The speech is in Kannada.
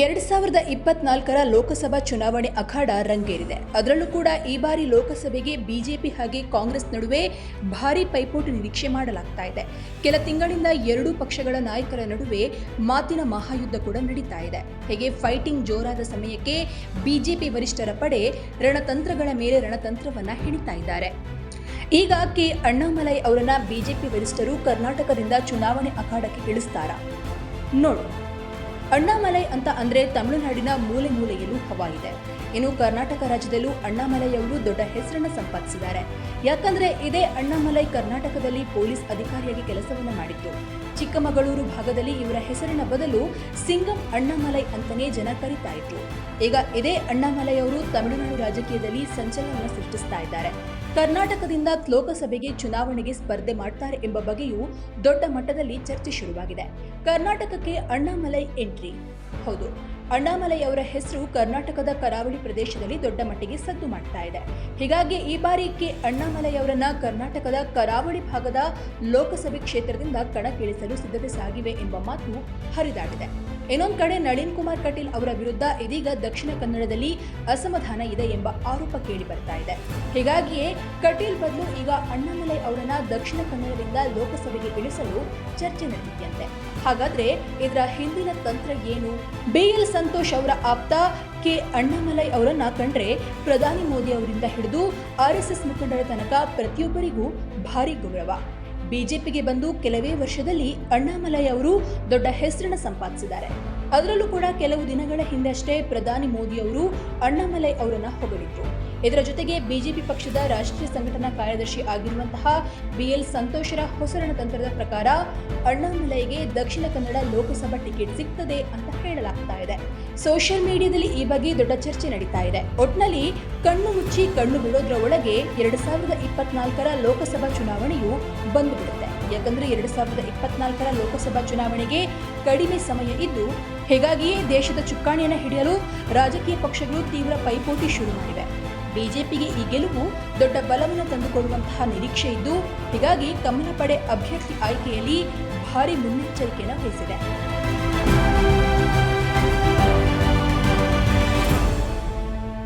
ಎರಡು ಸಾವಿರದ ಇಪ್ಪತ್ನಾಲ್ಕರ ಲೋಕಸಭಾ ಚುನಾವಣೆ ಅಖಾಡ ರಂಗೇರಿದೆ. ಅದರಲ್ಲೂ ಕೂಡ ಈ ಬಾರಿ ಲೋಕಸಭೆಗೆ ಬಿಜೆಪಿ ಹಾಗೆ ಕಾಂಗ್ರೆಸ್ ನಡುವೆ ಭಾರೀ ಪೈಪೋಟಿ ನಿರೀಕ್ಷೆ ಮಾಡಲಾಗ್ತಾ ಇದೆ. ಕೆಲ ತಿಂಗಳಿಂದ ಎರಡೂ ಪಕ್ಷಗಳ ನಾಯಕರ ನಡುವೆ ಮಾತಿನ ಮಹಾಯುದ್ಧ ಕೂಡ ನಡೀತಾ ಇದೆ. ಹೇಗೆ ಫೈಟಿಂಗ್ ಜೋರಾದ ಸಮಯಕ್ಕೆ ಬಿಜೆಪಿ ವರಿಷ್ಠರ ಪಡೆ ರಣತಂತ್ರಗಳ ಮೇಲೆ ರಣತಂತ್ರವನ್ನ ಹೆಣಿತಾ ಇದ್ದಾರೆ. ಈಗ ಕೆ. ಅಣ್ಣಾಮಲೈ ಅವರನ್ನ ಬಿಜೆಪಿ ವರಿಷ್ಠರು ಕರ್ನಾಟಕದಿಂದ ಚುನಾವಣೆ ಅಖಾಡಕ್ಕೆ ಇಳಿಸ್ತಾರ? ನೋಡು. ಅಣ್ಣಾಮಲೈ ಅಂತ ಅಂದ್ರೆ ತಮಿಳುನಾಡಿನ ಮೂಲೆ ಮೂಲೆಯಲ್ಲೂ ಹವಾ ಇನ್ನು ಕರ್ನಾಟಕ ರಾಜ್ಯದಲ್ಲೂ ಅಣ್ಣಾಮಲೈ ಅವರು ದೊಡ್ಡ ಹೆಸರನ್ನ ಸಂಪಾದಿಸಿದ್ದಾರೆ. ಯಾಕಂದ್ರೆ ಇದೇ ಅಣ್ಣಾಮಲೈ ಕರ್ನಾಟಕದಲ್ಲಿ ಪೊಲೀಸ್ ಅಧಿಕಾರಿಯಾಗಿ ಕೆಲಸವನ್ನ ಮಾಡಿತ್ತು ಚಿಕ್ಕಮಗಳೂರು ಭಾಗದಲ್ಲಿ ಇವರ ಹೆಸರಿನ ಬದಲು ಸಿಂಗಂ ಅಣ್ಣಾಮಲೈ ಅಂತಲೇ ಜನ ಕರೀತಾ ಇದ್ರು. ಈಗ ಇದೇ ಅಣ್ಣಾಮಲೈ ಅವರು ತಮಿಳುನಾಡು ರಾಜಕೀಯದಲ್ಲಿ ಸಂಚಲನ ಸೃಷ್ಟಿಸ್ತಾ ಇದ್ದಾರೆ. ಕರ್ನಾಟಕದಿಂದ ಲೋಕಸಭೆಗೆ ಚುನಾವಣೆಗೆ ಸ್ಪರ್ಧೆ ಮಾಡ್ತಾರೆ ಎಂಬ ಬಗ್ಗೆಯೂ ದೊಡ್ಡ ಮಟ್ಟದಲ್ಲಿ ಚರ್ಚೆ ಶುರುವಾಗಿದೆ. ಕರ್ನಾಟಕಕ್ಕೆ ಅಣ್ಣಾಮಲೈ ಎಂಟ್ರಿ. ಮಿಲಿಟ್ರಿ ಹೌದು ಅಣ್ಣಾಮಲೈ ಅವರ ಹೆಸರು ಕರ್ನಾಟಕದ ಕರಾವಳಿ ಪ್ರದೇಶದಲ್ಲಿ ದೊಡ್ಡ ಮಟ್ಟಿಗೆ ಸದ್ದು ಮಾಡ್ತಾ ಇದೆ. ಹೀಗಾಗಿ ಈ ಬಾರಿ ಕೆ ಅಣ್ಣಾಮಲೈ ಅವರನ್ನ ಕರ್ನಾಟಕದ ಕರಾವಳಿ ಭಾಗದ ಲೋಕಸಭೆ ಕ್ಷೇತ್ರದಿಂದ ಕಣಕ್ಕಿಳಿಸಲು ಸಿದ್ಧತೆ ಸಾಗಿವೆ ಎಂಬ ಮಾತು ಹರಿದಾಡಿದೆ. ಇನ್ನೊಂದು ಕಡೆ ನಳಿನ್ ಕುಮಾರ್ ಕಟೀಲ್ ಅವರ ವಿರುದ್ಧ ಇದೀಗ ದಕ್ಷಿಣ ಕನ್ನಡದಲ್ಲಿ ಅಸಮಾಧಾನ ಇದೆ ಎಂಬ ಆರೋಪ ಕೇಳಿ ಬರ್ತಾ ಇದೆ. ಹೀಗಾಗಿಯೇ ಕಟೀಲ್ ಬದಲು ಈಗ ಅಣ್ಣಾಮಲೈ ಅವರನ್ನ ದಕ್ಷಿಣ ಕನ್ನಡದಿಂದ ಲೋಕಸಭೆಗೆ ಇಳಿಸಲು ಚರ್ಚೆ ನಡೆದಿದೆಯಂತೆ. ಹಾಗಾದ್ರೆ ಇದರ ಹಿಂದಿನ ತಂತ್ರ ಏನು? ಬಿಎಲ್ ಸಂತೋಷ್ ಅವರ ಆಪ್ತ ಕೆ ಅಣ್ಣಾಮಲೈ ಅವರನ್ನ ಕಂಡ್ರೆ ಪ್ರಧಾನಿ ಮೋದಿ ಅವರಿಂದ ಹಿಡಿದು ಆರ್ಎಸ್ಎಸ್ ಮುಖಂಡರ ತನಕ ಪ್ರತಿಯೊಬ್ಬರಿಗೂ ಭಾರಿ ಗೌರವ. ಬಿಜೆಪಿಗೆ ಬಂದು ಕೆಲವೇ ವರ್ಷದಲ್ಲಿ ಅಣ್ಣಾಮಲೈ ಅವರು ದೊಡ್ಡ ಹೆಸರನ್ನು ಸಂಪಾದಿಸಿದ್ದಾರೆ. ಅದರಲ್ಲೂ ಕೂಡ ಕೆಲವು ದಿನಗಳ ಹಿಂದಷ್ಟೇ ಪ್ರಧಾನಿ ಮೋದಿ ಅವರು ಅಣ್ಣಾಮಲೈ ಅವರನ್ನು ಹೊಗಳಿದ್ರು. ಇದರ ಜೊತೆಗೆ ಬಿಜೆಪಿ ಪಕ್ಷದ ರಾಷ್ಟ್ರೀಯ ಸಂಘಟನಾ ಕಾರ್ಯದರ್ಶಿ ಆಗಿರುವಂತಹ ಬಿಎಲ್ ಸಂತೋಷರ ಹೊಸರಣ ತಂತ್ರದ ಪ್ರಕಾರ ಅಣ್ಣಾಮಲೈಗೆ ದಕ್ಷಿಣ ಕನ್ನಡ ಲೋಕಸಭಾ ಟಿಕೆಟ್ ಸಿಗ್ತದೆ ಅಂತ ಹೇಳಲಾಗ್ತಾ ಇದೆ. ಸೋಷಿಯಲ್ ಮೀಡಿಯಾದಲ್ಲಿ ಈ ಬಗ್ಗೆ ದೊಡ್ಡ ಚರ್ಚೆ ನಡೀತಾ ಇದೆ. ಒಟ್ನಲ್ಲಿ ಕಣ್ಣು ಮುಚ್ಚಿ ಕಣ್ಣು ಬಿಡೋದ್ರ ಒಳಗೆ ಎರಡು ಸಾವಿರದ ಇಪ್ಪತ್ನಾಲ್ಕರ ಲೋಕಸಭಾ ಚುನಾವಣೆಯು ಬಂದು ಬಿಡುತ್ತೆ ಯಾಕಂದ್ರೆ ಎರಡು ಸಾವಿರದ ಇಪ್ಪತ್ನಾಲ್ಕರ ಲೋಕಸಭಾ ಚುನಾವಣೆಗೆ ಕಡಿಮೆ ಸಮಯ ಇದ್ದು, ಹೀಗಾಗಿಯೇ ದೇಶದ ಚುಕ್ಕಾಣಿಯನ್ನು ಹಿಡಿಯಲು ರಾಜಕೀಯ ಪಕ್ಷಗಳು ತೀವ್ರ ಪೈಪೋಟಿ ಶುರು ಮಾಡಿವೆ. ಬಿಜೆಪಿಗೆ ಈ ಗೆಲುವು ದೊಡ್ಡ ಬಲವನ್ನು ತಂದುಕೊಡುವಂತಹ ನಿರೀಕ್ಷೆ ಇದ್ದು, ಹೀಗಾಗಿ ಕಮಲ ಪಡೆ ಅಭ್ಯರ್ಥಿ ಆಯ್ಕೆಯಲ್ಲಿ ಭಾರಿ ಮುನ್ನೆಚ್ಚರಿಕೆಯನ್ನು ವಹಿಸಿದೆ.